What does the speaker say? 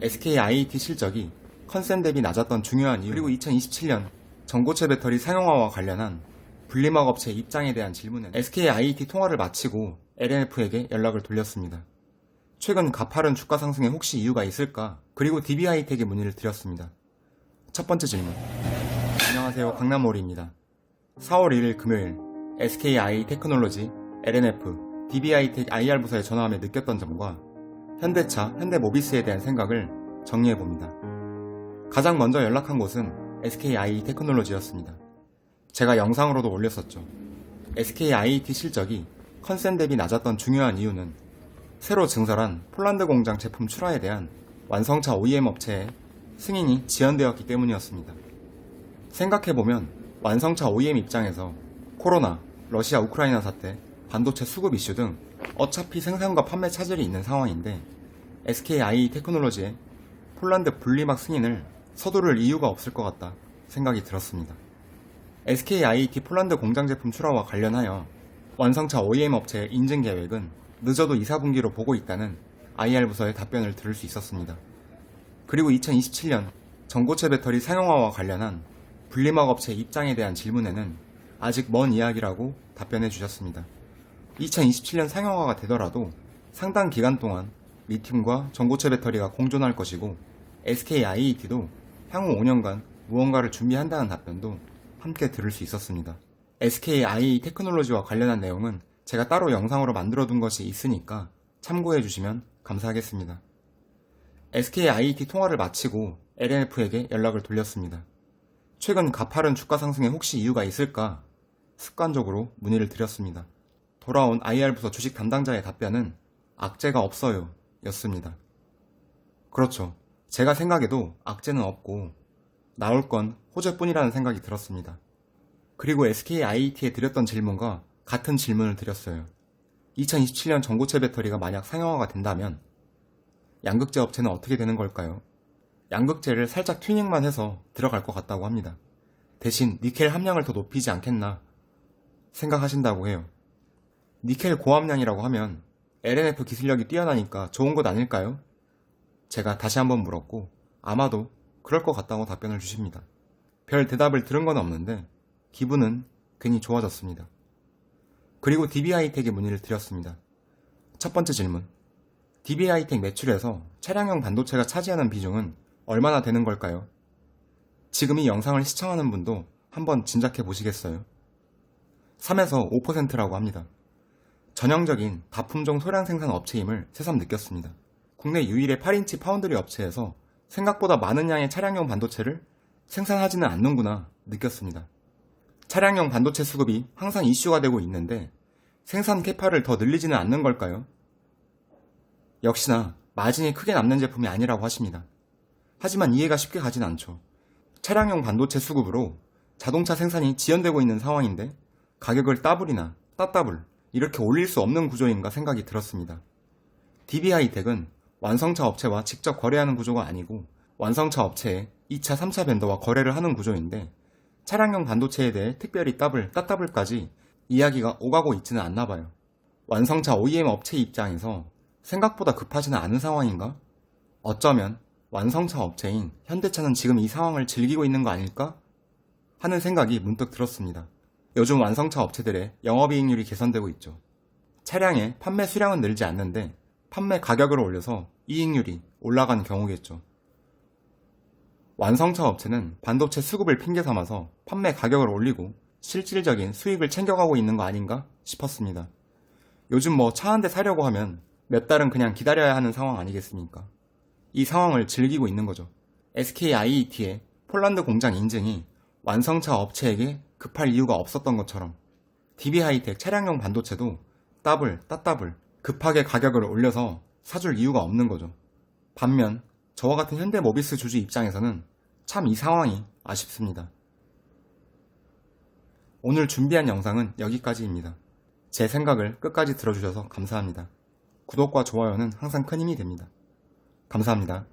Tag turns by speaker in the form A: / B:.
A: SK IET 실적이 컨센 대비 낮았던 중요한 이유 그리고 2027년 전고체 배터리 상용화와 관련한 분리막 업체 입장에 대한 질문에 SK IET 통화를 마치고 LNF에게 연락을 돌렸습니다. 최근 가파른 주가 상승에 혹시 이유가 있을까? 그리고 DB하이텍에 문의를 드렸습니다. 첫 번째 질문. 안녕하세요. 강남몰입니다. 4월 1일 금요일 SKI 테크놀로지, LNF, DB하이텍 IR 부서에 전화하며 느꼈던 점과 현대차, 현대모비스에 대한 생각을 정리해 봅니다. 가장 먼저 연락한 곳은 SKI 테크놀로지였습니다. 제가 영상으로도 올렸었죠. SKIT 실적이 컨센 대비 낮았던 중요한 이유는 새로 증설한 폴란드 공장 제품 출하에 대한 완성차 OEM 업체의 승인이 지연되었기 때문이었습니다. 생각해보면 완성차 OEM 입장에서 코로나, 러시아 우크라이나 사태, 반도체 수급 이슈 등 어차피 생산과 판매 차질이 있는 상황인데 SKI 테크놀로지의 폴란드 분리막 승인을 서두를 이유가 없을 것 같다 생각이 들었습니다. SKIT 폴란드 공장 제품 출하와 관련하여 완성차 OEM 업체의 인증 계획은 늦어도 2, 4분기로 보고 있다는 IR 부서의 답변을 들을 수 있었습니다. 그리고 2027년 전고체 배터리 상용화와 관련한 분리막 업체 입장에 대한 질문에는 아직 먼 이야기라고 답변해 주셨습니다. 2027년 상용화가 되더라도 상당 기간 동안 리튬과 전고체 배터리가 공존할 것이고 SK IET도 향후 5년간 무언가를 준비한다는 답변도 함께 들을 수 있었습니다. SK IE 테크놀로지와 관련한 내용은 제가 따로 영상으로 만들어 둔 것이 있으니까 참고해 주시면 감사하겠습니다. SK IET 통화를 마치고 LNF에게 연락을 돌렸습니다. 최근 가파른 주가 상승에 혹시 이유가 있을까? 습관적으로 문의를 드렸습니다. 돌아온 IR 부서 주식 담당자의 답변은 악재가 없어요. 였습니다. 그렇죠. 제가 생각해도 악재는 없고 나올 건 호재뿐이라는 생각이 들었습니다. 그리고 SK IET에 드렸던 질문과 같은 질문을 드렸어요. 2027년 전고체 배터리가 만약 상용화가 된다면 양극재 업체는 어떻게 되는 걸까요? 양극재를 살짝 튜닝만 해서 들어갈 것 같다고 합니다. 대신 니켈 함량을 더 높이지 않겠나 생각하신다고 해요. 니켈 고함량이라고 하면 LNF 기술력이 뛰어나니까 좋은 것 아닐까요? 제가 다시 한번 물었고 아마도 그럴 것 같다고 답변을 주십니다. 별 대답을 들은 건 없는데 기분은 괜히 좋아졌습니다. 그리고 DB하이텍에 문의를 드렸습니다. 첫 번째 질문. DB하이텍 매출에서 차량용 반도체가 차지하는 비중은 얼마나 되는 걸까요? 지금 이 영상을 시청하는 분도 한번 짐작해 보시겠어요? 3에서 5%라고 합니다. 전형적인 다품종 소량 생산 업체임을 새삼 느꼈습니다. 국내 유일의 8인치 파운드리 업체에서 생각보다 많은 양의 차량용 반도체를 생산하지는 않는구나 느꼈습니다. 차량용 반도체 수급이 항상 이슈가 되고 있는데 생산 캐파를 더 늘리지는 않는 걸까요? 역시나 마진이 크게 남는 제품이 아니라고 하십니다. 하지만 이해가 쉽게 가진 않죠. 차량용 반도체 수급으로 자동차 생산이 지연되고 있는 상황인데 가격을 따블이나 따따블 이렇게 올릴 수 없는 구조인가 생각이 들었습니다. DB하이텍은 완성차 업체와 직접 거래하는 구조가 아니고 완성차 업체의 2차, 3차 벤더와 거래를 하는 구조인데 차량용 반도체에 대해 특별히 따블, 따따블까지 이야기가 오가고 있지는 않나 봐요. 완성차 OEM 업체 입장에서 생각보다 급하지는 않은 상황인가? 어쩌면 완성차 업체인 현대차는 지금 이 상황을 즐기고 있는 거 아닐까? 하는 생각이 문득 들었습니다. 요즘 완성차 업체들의 영업이익률이 개선되고 있죠. 차량의 판매 수량은 늘지 않는데 판매 가격을 올려서 이익률이 올라가는 경우겠죠. 완성차 업체는 반도체 수급을 핑계 삼아서 판매 가격을 올리고 실질적인 수익을 챙겨가고 있는 거 아닌가 싶었습니다. 요즘 뭐 차 한 대 사려고 하면 몇 달은 그냥 기다려야 하는 상황 아니겠습니까? 이 상황을 즐기고 있는 거죠. SK IET의 폴란드 공장 인증이 완성차 업체에게 급할 이유가 없었던 것처럼 DB 하이텍 차량용 반도체도 따블, 따따블 급하게 가격을 올려서 사줄 이유가 없는 거죠. 반면 저와 같은 현대 모비스 주주 입장에서는 참 이 상황이 아쉽습니다. 오늘 준비한 영상은 여기까지입니다. 제 생각을 끝까지 들어주셔서 감사합니다. 구독과 좋아요는 항상 큰 힘이 됩니다. 감사합니다.